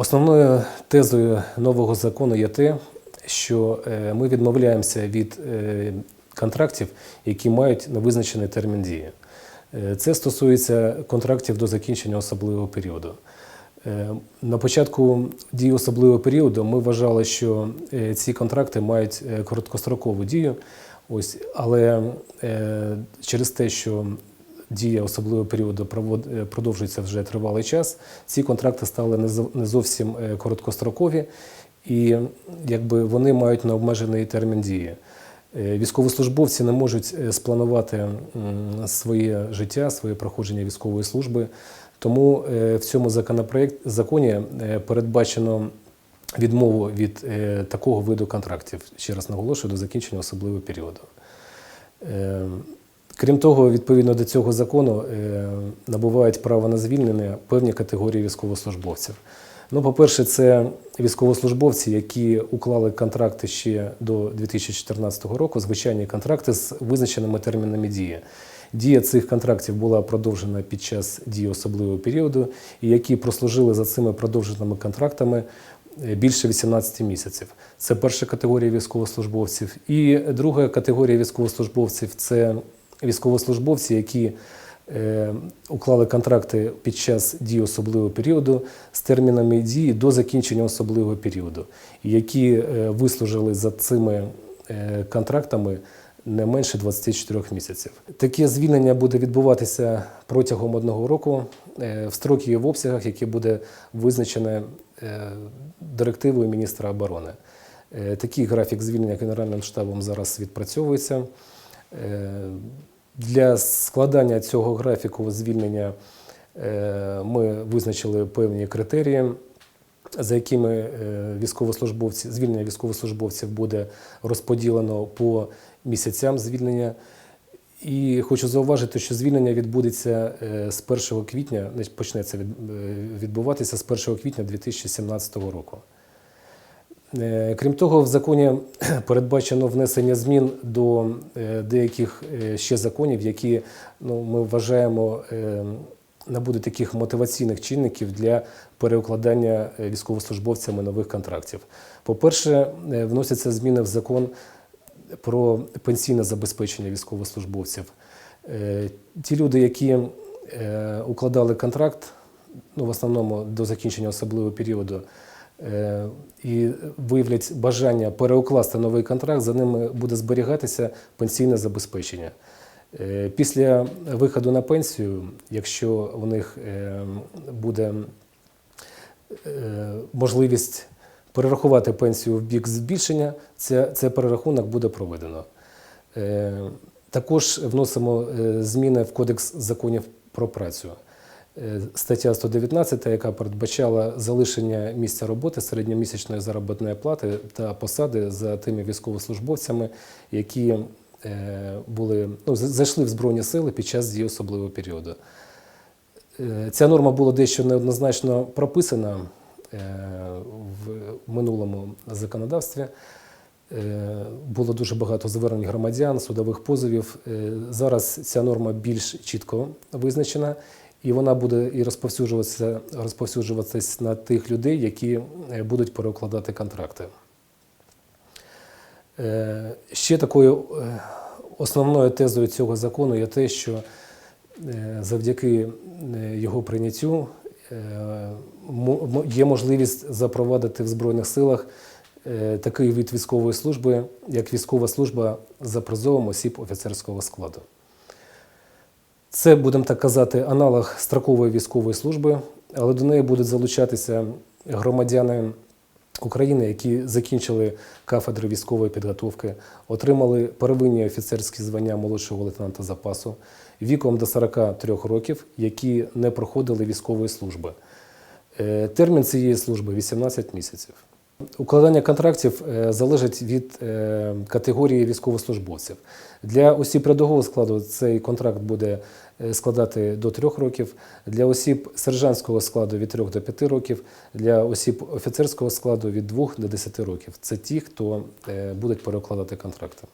Основною тезою нового закону є те, що е, ми відмовляємося від е, контрактів, які мають невизначений термін дії. Е, Це стосується контрактів до закінчення особливого періоду. На початку дії особливого періоду ми вважали, що ці контракти мають короткострокову дію, ось, але через те, що дія особливого періоду е, продовжується вже тривалий час, ці контракти стали не зовсім е, короткострокові, і якби вони мають необмежений термін дії. Е, Військовослужбовці не можуть спланувати своє життя, своє проходження військової служби. Тому в цьому законі передбачено відмову від такого виду контрактів, ще раз наголошую, до закінчення особливого періоду. Крім того, відповідно до цього закону е, набувають право на звільнення певні категорії військовослужбовців. Ну, по-перше, це військовослужбовці, які уклали контракти ще до 2014 року, звичайні контракти з визначеними термінами дії. Дія цих контрактів була продовжена під час дії особливого періоду, і які прослужили за цими продовженими контрактами е, більше 18 місяців. Це перша категорія військовослужбовців. І друга категорія військовослужбовців це військовослужбовці, які е, уклали контракти під час дії особливого періоду з термінами дії до закінчення особливого періоду, які е, вислужили за цими е, контрактами не менше 24 місяців. Таке звільнення буде відбуватися протягом одного року в строки і в обсягах, які буде визначене директивою міністра оборони. Такий графік звільнення Генеральним штабом зараз відпрацьовується. Е, Для складання цього графіку звільнення е, ми визначили певні критерії, за якими е, військовослужбовці, звільнення військовослужбовців буде розподілено по місяцям звільнення. І хочу зауважити, що звільнення відбудеться з 1 квітня, почнеться від- відбуватися з 1 квітня 2017 року. Е, Крім того, в законі передбачено внесення змін до е, деяких е, ще законів, які ну, ми вважаємо набудуть таких мотиваційних чинників для переукладання військовослужбовцями нових контрактів. По-перше, вносяться зміни в закон про пенсійне забезпечення військовослужбовців. Ті люди, які укладали контракт, ну, в основному до закінчення особливого періоду, і виявлять бажання переукласти новий контракт, за ними буде зберігатися пенсійне забезпечення. Е, Після виходу на пенсію, якщо у них е, буде е, можливість перерахувати пенсію в бік збільшення, це, це перерахунок буде проведено. Е, Також вносимо е, зміни в Кодекс законів про працю. Е, Стаття 119, яка передбачала залишення місця роботи середньомісячної заробітної плати та посади за тими військовослужбовцями, які е, були, ну, зайшли в Збройні сили під час дії особливого періоду. Е, Ця норма була дещо неоднозначно прописана в минулому законодавстві. Було дуже багато звернень громадян, судових позовів. Зараз ця норма більш чітко визначена, і вона буде і розповсюджуватися, розповсюджуватися на тих людей, які е, будуть переукладати контракти. Е, Ще такою е, основною тезою цього закону є те, що завдяки його прийняттю є можливість запровадити в Збройних силах такий вид військової служби, як військова служба за призовом осіб офіцерського складу. Це, будемо так казати, аналог строкової військової служби, але до неї будуть залучатися громадяни України, які закінчили кафедри військової підготовки, отримали первинні офіцерські звання молодшого лейтенанта запасу віком до 43 років, які не проходили військової служби. Е, Термін цієї служби 18 місяців. Укладання контрактів е, залежить від е, категорії військовослужбовців. Для осіб рядового складу цей контракт буде е, складати до 3 років, для осіб сержантського складу від 3 до 5 років, для осіб офіцерського складу від 2 до 10 років. Це ті, хто будуть перекладати контракти.